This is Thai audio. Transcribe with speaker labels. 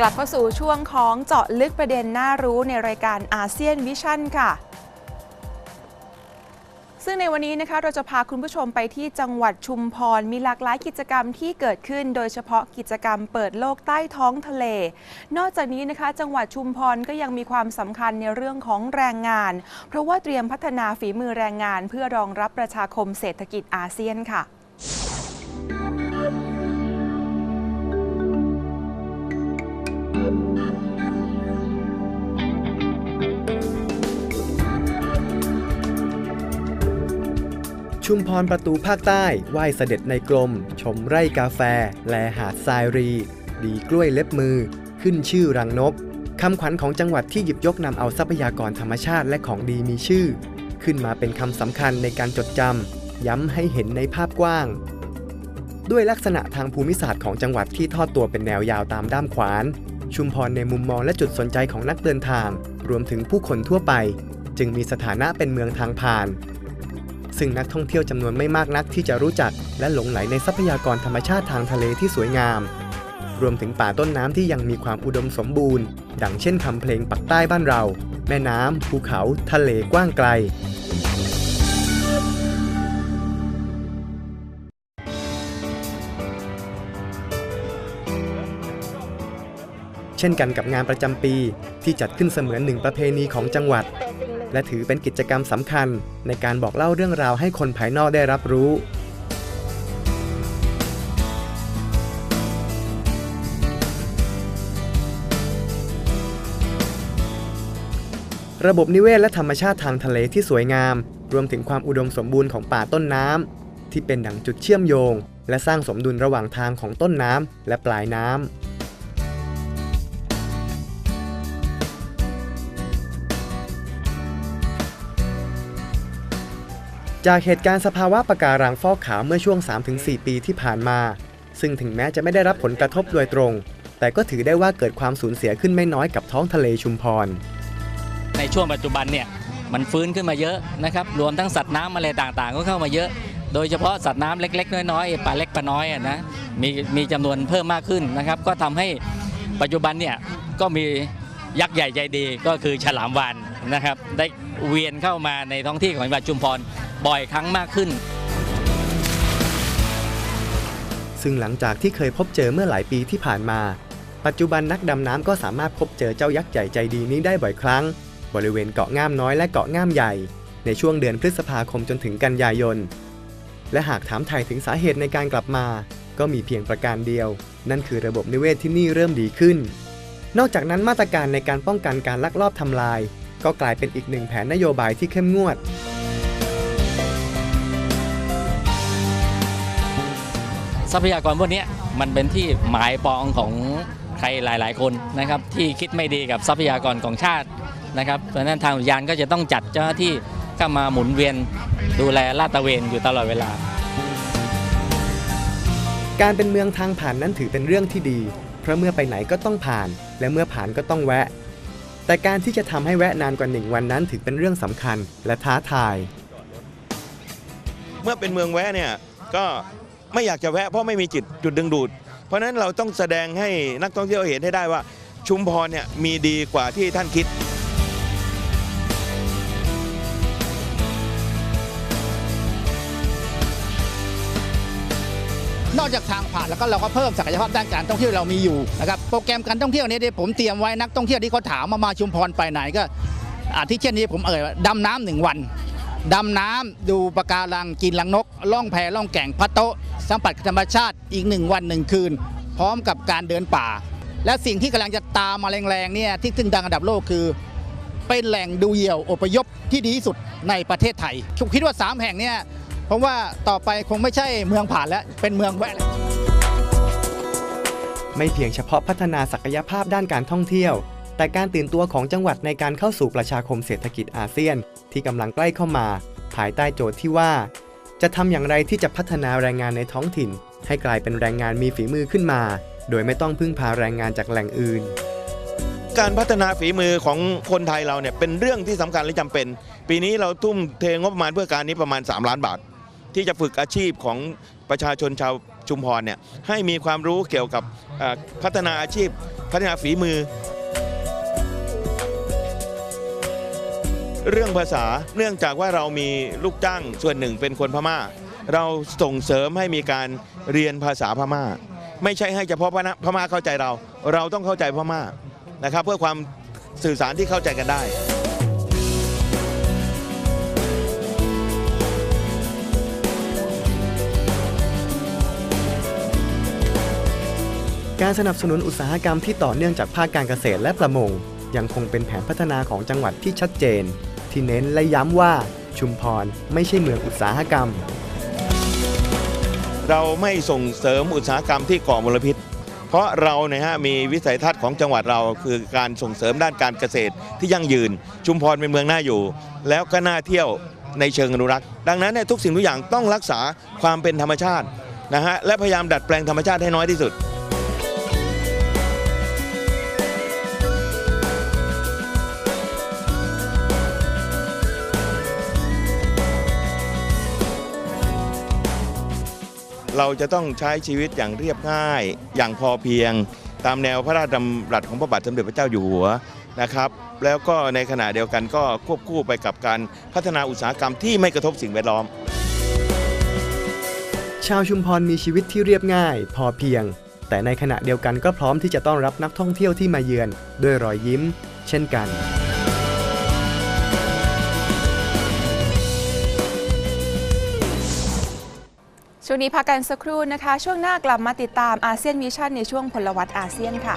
Speaker 1: กลับเข้าสู่ช่วงของเจาะลึกประเด็นน่ารู้ในรายการอาเซียนวิชั่นค่ะ ซึ่งในวันนี้นะคะเราจะพาคุณผู้ชมไปที่จังหวัดชุมพร มีหลากหลายกิจกรรมที่เกิดขึ้น โดยเฉพาะกิจกรรมเปิดโลกใต้ท้องทะเล นอกจากนี้นะคะ จังหวัดชุมพรก็ยังมีความสำคัญในเรื่องของแรงงาน เพราะว่าเตรียมพัฒนาฝีมือแรงงาน เพื่อรองรับประชาคมเศรษฐกิจอาเซียนค่ะ
Speaker 2: ชุมพรประตูภาคใต้ไหว้เสด็จในกรมชมไร่กาแฟ แลหาดทรายรี ดีกล้วยเล็บมือ ขึ้นชื่อรังนกคำขวัญของจังหวัดที่หยิบยกนำเอาทรัพยากรธรรมชาติและของดีมีชื่อ ขึ้นมาเป็นคำสำคัญในการจดจำย้ำให้เห็นในภาพกว้าง ด้วยลักษณะทางภูมิศาสตร์ของจังหวัดที่ทอดตัวเป็นแนวยาวตามด้ามขวาน ชุมพรในมุมมองและจุดสนใจของนักเดินทาง รวมถึงผู้คนทั่วไป จึงมีสถานะเป็นเมืองทางผ่าน ซึ่งนักท่องเที่ยวจำนวนไม่มากนักที่จะรู้จัก และหลงไหลในทรัพยากรธรรมชาติทางทะเลที่สวยงาม รวมถึงป่าต้นน้ำที่ยังมีความอุดมสมบูรณ์ ดังเช่นคำเพลงปักใต้บ้านเรา แม่น้ำภูเขา ทะเลกว้างไกล เช่นกันกับงานประจำปีที่จัดขึ้นเสมือนหนึ่งประเพณีของจังหวัด และถือเป็นกิจกรรมสำคัญในการบอกเล่าเรื่องราวให้คนภายนอกได้รับรู้ ระบบนิเวศและธรรมชาติทางทะเลที่สวยงาม รวมถึงความอุดมสมบูรณ์ของป่าต้นน้ำที่เป็นดั่งจุดเชื่อมโยง และสร้างสมดุลระหว่างทางของต้นน้ำและปลายน้ำ จากเหตุการณ์สภาวะปะการังฟอกขาวเมื่อช่วง 3-4 ปีที่ผ่านมา ซึ่งถึงแม้จะไม่ได้รับผลกระทบโดยตรง แต่ก็ถือได้ว่าเกิดความสูญเสียขึ้นไม่น้อยกับท้องทะเลชุมพร
Speaker 3: ในช่วงปัจจุบันเนี่ยมันฟื้นขึ้นมาเยอะนะครับรวมทั้งสัตว์น้ำอะไรต่างๆ ก็เข้ามาเยอะ โดยเฉพาะสัตว์น้ำเล็ก ๆ น้อยๆปลาเล็กปลาน้อยอะนะมีมีจำนวนเพิ่มมากขึ้นนะครับ ก็ทำให้ปัจจุบันเนี่ยก็มียักษ์ใหญ่ใจดีก็คือฉลามวานนะครับ ได้เวียนเข้ามาในท้องที่ของจังหวัดชุมพร บ่อยครั้งมากขึ้น
Speaker 2: ซึ่งหลังจากที่เคยพบเจอเมื่อหลายปีที่ผ่านมา ปัจจุบันนักดำน้ำก็สามารถพบเจอเจ้ายักษ์ใหญ่ใจดีนี้ได้บ่อยครั้ง บริเวณเกาะง่ามน้อยและเกาะง่ามใหญ่ ในช่วงเดือนพฤษภาคมจนถึงกันยายน และหากถามไทยถึงสาเหตุในการกลับมา ก็มีเพียงประการเดียว นั่นคือระบบนิเวศที่นี่เริ่มดีขึ้น นอกจากนั้นมาตรการในการป้องกันการลักลอบทำลาย ก็กลายเป็นอีกหนึ่งแผนนโยบายที่เข้มงวด
Speaker 3: ทรัพยากรพวกเนี้ยมันเป็นที่หมายปองของใครหลาย ๆ คนนะครับที่คิดไม่ดีกับทรัพยากรของชาตินะครับเพราะฉะนั้นทางอุทยานก็จะต้องจัดเจ้าหน้าที่เข้ามาหมุนเวียนดูแลลาดตระเวนอยู่ตลอดเวลา
Speaker 2: การเป็นเมืองทางผ่านนั้นถือเป็นเรื่องที่ดี เพราะเมื่อไปไหนก็ต้องผ่าน และเมื่อผ่านก็ต้องแวะ แต่การที่จะทำให้แวะนานกว่าหนึ่งวันนั้นถือเป็นเรื่องสำคัญและท้าทาย
Speaker 4: เมื่อเป็นเมืองแวะเนี่ยก็ ไม่อยากจะแวะเพราะไม่มีจุดจุดดึงดูด เพราะฉะนั้นเราต้องแสดงให้นักท่องเที่ยวเห็นให้ได้ว่า ชุมพรเนี่ยมีดีกว่าที่ท่านคิด
Speaker 5: นอกจากทางผ่านแล้วก็เราก็เพิ่มศักยภาพด้านการท่องเที่ยวเรามีอยู่นะครับโปรแกรมการท่องเที่ยวนี้ที่ผมเตรียมไว้นักท่องเที่ยวที่เขาถามมามาชุมพรไปไหนก็อาทิเช่นนี้ผมเอ่ยว่าดำน้ำหนึ่งวัน ดำน้ำดูปะการังกินลังนก ล่องแพล่องแก่งพัดโต๊ะสัมผัสธรรมชาติอีกหนึ่งวันหนึ่งคืน พร้อมกับการเดินป่า และสิ่งที่กำลังจะตามมาแรงๆเนี่ยที่ซึ่งดังอันดับโลกคือ เป็นแหล่งดูเหยี่ยวอพยพที่ดีที่สุดในประเทศไทยคิดว่าสามแห่งเนี่ยเพราะว่าต่อไปคงไม่ใช่เมืองผ่านแล้วเป็นเมืองแวะ
Speaker 2: ไม่เพียงเฉพาะพัฒนาศักยภาพด้านการท่องเที่ยว แต่การตื่นตัวของจังหวัดในการเข้าสู่ประชาคมเศรษฐกิจอาเซียน ที่กำลังใกล้เข้ามา ภายใต้โจทย์ที่ว่า จะทำอย่างไรที่จะพัฒนาแรงงานในท้องถิ่น ให้กลายเป็นแรงงานมีฝีมือขึ้นมา โดยไม่ต้องพึ่งพาแรงงานจากแหล่งอื่น
Speaker 4: การพัฒนาฝีมือของคนไทยเราเนี่ยเป็นเรื่องที่สำคัญและจำเป็น ปีนี้เราทุ่มเทงบประมาณเพื่อการนี้ประมาณ 3 ล้านบาท ที่จะฝึกอาชีพของประชาชนชาวชุมพรเนี่ยให้มีความรู้เกี่ยวกับพัฒนาอาชีพ พัฒนาฝีมือ เรื่องภาษาเนื่องจากว่าเรามีลูกจ้างส่วนหนึ่งเป็นคนพม่า เราส่งเสริมให้มีการเรียนภาษาพม่า ไม่ใช่ให้เฉพาะพม่าเข้าใจเรา เราต้องเข้าใจพม่านะครับ เพื่อความสื่อสารที่เข้าใจกันได้
Speaker 2: การสนับสนุนอุตสาหกรรมที่ต่อเนื่องจากภาคการเกษตรและประมง ยังคงเป็นแผนพัฒนาของจังหวัดที่ชัดเจน ที่เน้นและย้ำว่าชุมพรไม่ใช่เมืองอุตสาหกรรม
Speaker 4: เราไม่ส่งเสริมอุตสาหกรรมที่ก่อมลพิษ เพราะเราเนี่ยฮะมีวิสัยทัศน์ของจังหวัดเราคือการส่งเสริมด้านการเกษตรที่ยั่งยืน ชุมพรเป็นเมืองน่าอยู่ แล้วก็น่าเที่ยวในเชิงอนุรักษ์ ดังนั้นเนี่ยทุกสิ่งทุกอย่างต้องรักษาความเป็นธรรมชาตินะฮะและพยายามดัดแปลงธรรมชาติให้น้อยที่สุด เราจะต้องใช้ชีวิตอย่างเรียบง่าย อย่างพอเพียง ตามแนวพระราชดำรัสของพระบาทสมเด็จพระเจ้าอยู่หัวนะครับ แล้วก็ในขณะเดียวกันก็ควบคู่ไปกับการพัฒนาอุตสาหกรรมที่ไม่กระทบสิ่งแวดล้อม
Speaker 2: ชาวชุมพรมีชีวิตที่เรียบง่าย พอเพียง แต่ในขณะเดียวกันก็พร้อมที่จะต้อนรับนักท่องเที่ยวที่มาเยือน ด้วยรอยยิ้ม เช่นกัน
Speaker 1: ช่วงนี้พักกันสักครู่นะคะ ช่วงหน้ากลับมาติดตามอาเซียนมิชชั่นในช่วงพลวัตอาเซียนค่ะ